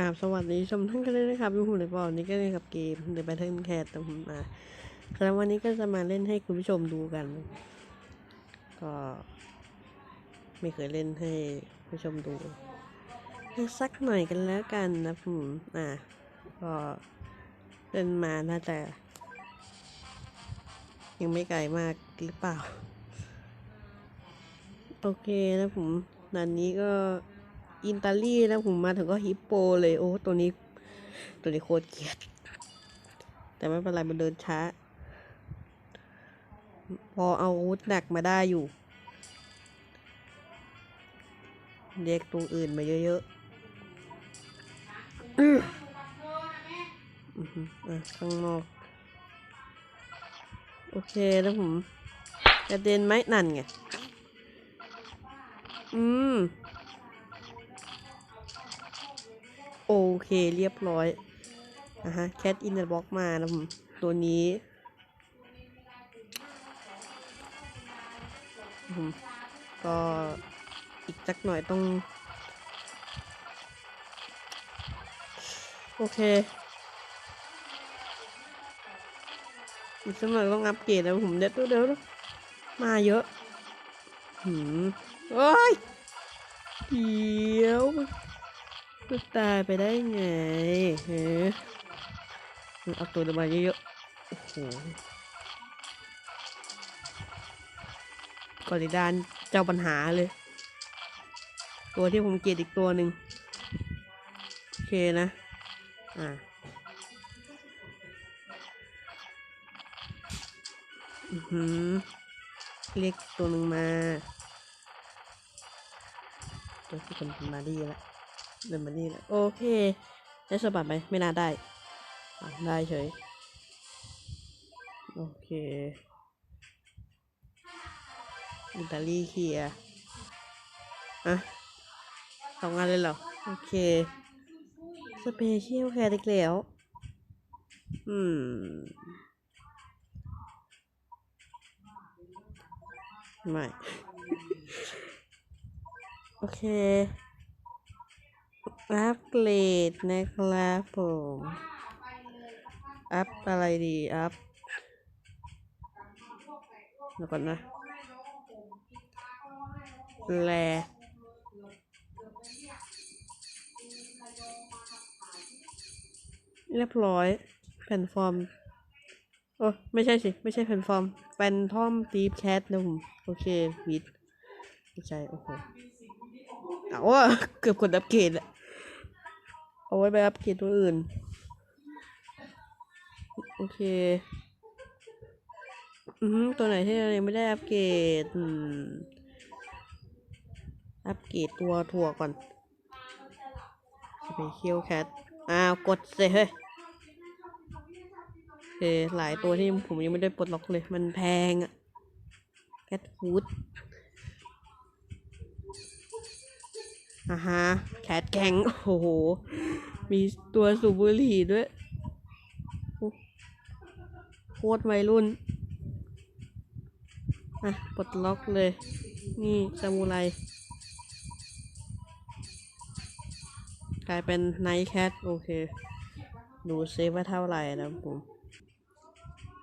กราบสวัสดีชมท่านกันเลยนะครับอยู่หูในบอลนี้ก็เล่นกับเกม The Battle Cat แต่ผมมาแล้ววันนี้ก็จะมาเล่นให้คุณผู้ชมดูกัน ก็ไม่เคยเล่นให้ผู้ชมดูสักหน่อยกันแล้วกันนะผมอะก็เล่นมาน่าจะยังไม่ไกลมากหรือเปล่า โอเคนะผมนันนี้ก็ อินตาลีนะผมมาถึงก็ฮิปโปเลยโอ้ตัวนี้ ตัวนี้โคตรเกลียด แต่ไม่เป็นไรมันเดินช้า พอเอาอาวุธหนักมาได้อยู่ เรียกตัวอื่นมาเยอะๆอื้ออื้อหืออะข้างนอก โอเคนะผมกระเด็นไหมนั่นไง อืม โอเคเรียบร้อยนะฮะแคทอินเดอร์บ็อกมานะผมตัวนี้ผมก็อีกสักหน่อยต้อง โอเคอีกสักหน่อยต้องอัปเกรดแล้วผมเดี๋ยวเดี๋ยวมาเยอะหืมโอ้ยเดี๋ยว มันตายไปได้ไงเฮ้ยเอาตัวดมาเยอะๆ โอ้โหกอริดานเจ้าปัญหาเลย ตัวที่ผมเกลียดอีกตัวหนึ่งโอเคนะ อ่าอือหือเรียกตัวหนึ่งมา ตัวที่คนมาดีแล้ว เดินมาดีแล้วโอเคได้สะบัดไหมไม่น่าได้ได้เฉย โอเค อิตาลีเคลียร์อะสองงานเลยเหรอ โอเค สเปเชียลแคร์อีกแล้วอืม ไม่ โอเค อัปเกรดนะครับผมอัพอะไรดีอัพเดี๋ยวก่อนนะแลเรียบร้อยแผ่นฟอร์ม โอ้ไม่ใช่สิ ไม่ใช่แผ่นฟอร์มแฟนทอมตีฟแคทนะผมโอเควิดไม่ใช่ โอ้โหเอาว่าเกือบกดอัปเกรดอะ เอาไว้ไปอัปเกรดตัวอื่น โอเค อือตัวไหนที่เรายังไม่ได้อัปเกรดอัปเกรดตัวถั่วก่อนสเปเชียลแคท อ้าว กดเสเฮ้ยโอเคหลายตัวที่ผมยังไม่ได้ปลดล็อกเลย มันแพงอะแคทฟูดอ่าฮะ แคทแกงโอ้โห มีตัวสูบบุหรี่ด้วย โคตรวัยรุ่น อะปลดล็อกเลย นี่ซามูไรกลายเป็นไนท์แคทโอเค ดูเซฟว่าเท่าไหร่นะผม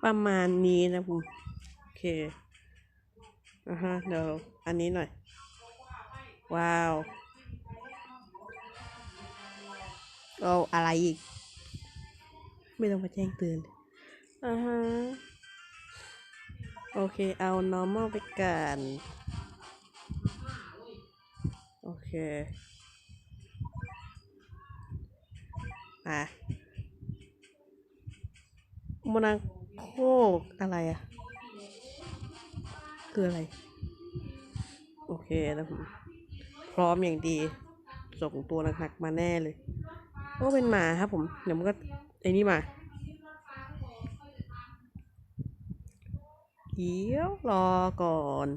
ประมาณนี้นะผม โอเคอะฮะเดี๋ยวอันนี้หน่อย ว้าว เอาอะไรอีก ไม่ต้องมาแจ้งเตือนอ่าฮะโอเคเอา normal ไปกันโอเคอะโมนาโคอะไรอะคืออะไร โอเคนะผมพร้อมอย่างดี ส่งตัวหนักๆมาแน่เลย โอ้เป็นหมาครับผม เดี๋ยวมันก็ไอ้นี่มาเดี๋ยวรอก่อน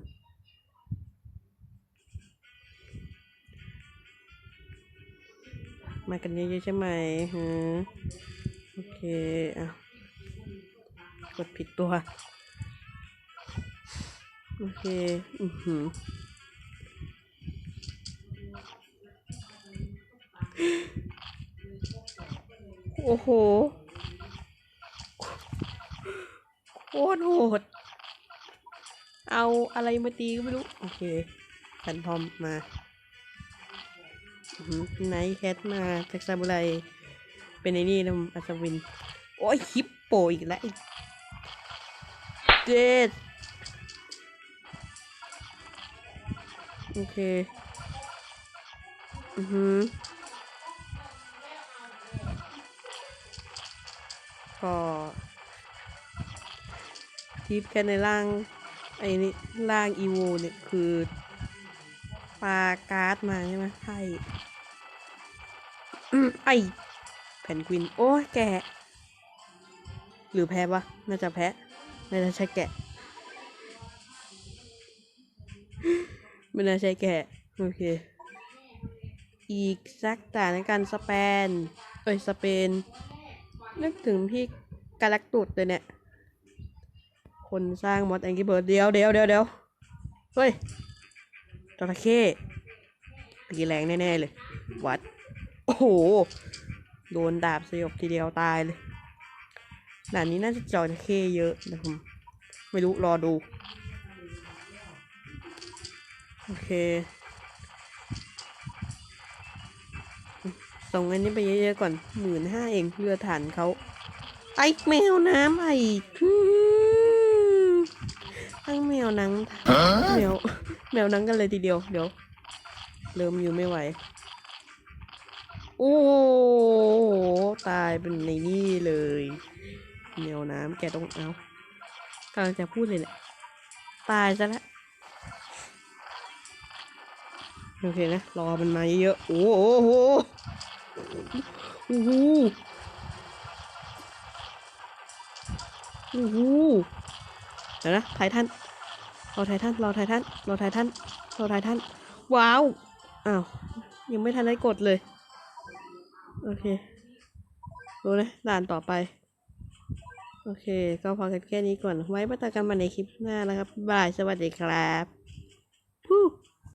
มากันเยอะๆใช่ไหมฮะโอเคอะกดผิดตัว โอเค อือหือ โอ้โห โคตรโหด เอาอะไรมาตีก็ไม่รู้ โอเคขันพอมมาไนท์แคทมาจากซาบุไร เป็นไอ้นี่นะอัศวิน โอ้ยฮิปโปอีกแล้วเจ็ดโอเค อือ หือทิปแค่ในร่างไอ้นี่ร่างอีโวเนี่ยคือปลาการ์ดมาใช่ไหมไพ่อืมไอแผ่นกวิน โอ้แกะ หรือแพ้ปะน่าจะแพ้น่าจะใช่แกะ ไม่น่าใช่แกะ โอเค อีกสักแตาในการสเปน เอ้ย สเปน นึกถึงพี่กาแล็กตุดเลยเนี่ย คนสร้างมอดแองกี้เบิร์ดเดียวเดียวเดียวเดียวเฮ้ยจระเข้ตีแรงแน่ๆเลย วัด โอ้โห โดนดาบสยบทีเดียวตายเลยด่านนี้น่าจะจระเข้เยอะนะผมไม่รู้รอดู โอเค ส่งเงินนี้ไปเยอะๆก่อนหมื่นห้าเองเรือฐานเขาไอ้แมวน้ำไอ้อืมทั้งแมวนังแมวแมวนังกันเลยทีเดียวเดี๋ยว เริ่มอยู่ไม่ไหว โอ้โหตายเป็นในนี่เลยแมวน้ำแกต้องเอากำลังจะพูดเลยแหละตายซะแล้วโอเคนะรอมันมาเยอะๆโอ้โห โอ้โหโอ้โหเดี๋ยวนะไททันรอไททันรอไททันรอไททันรอไททันว้าว อ้าว ยังไม่ทันได้กดเลย โอเค รู้นะด่านต่อไป โอเค ก็พอกันแค่นี้ก่อน ไว้มาตากันมาในคลิปหน้านะครับ บาย สวัสดีครับ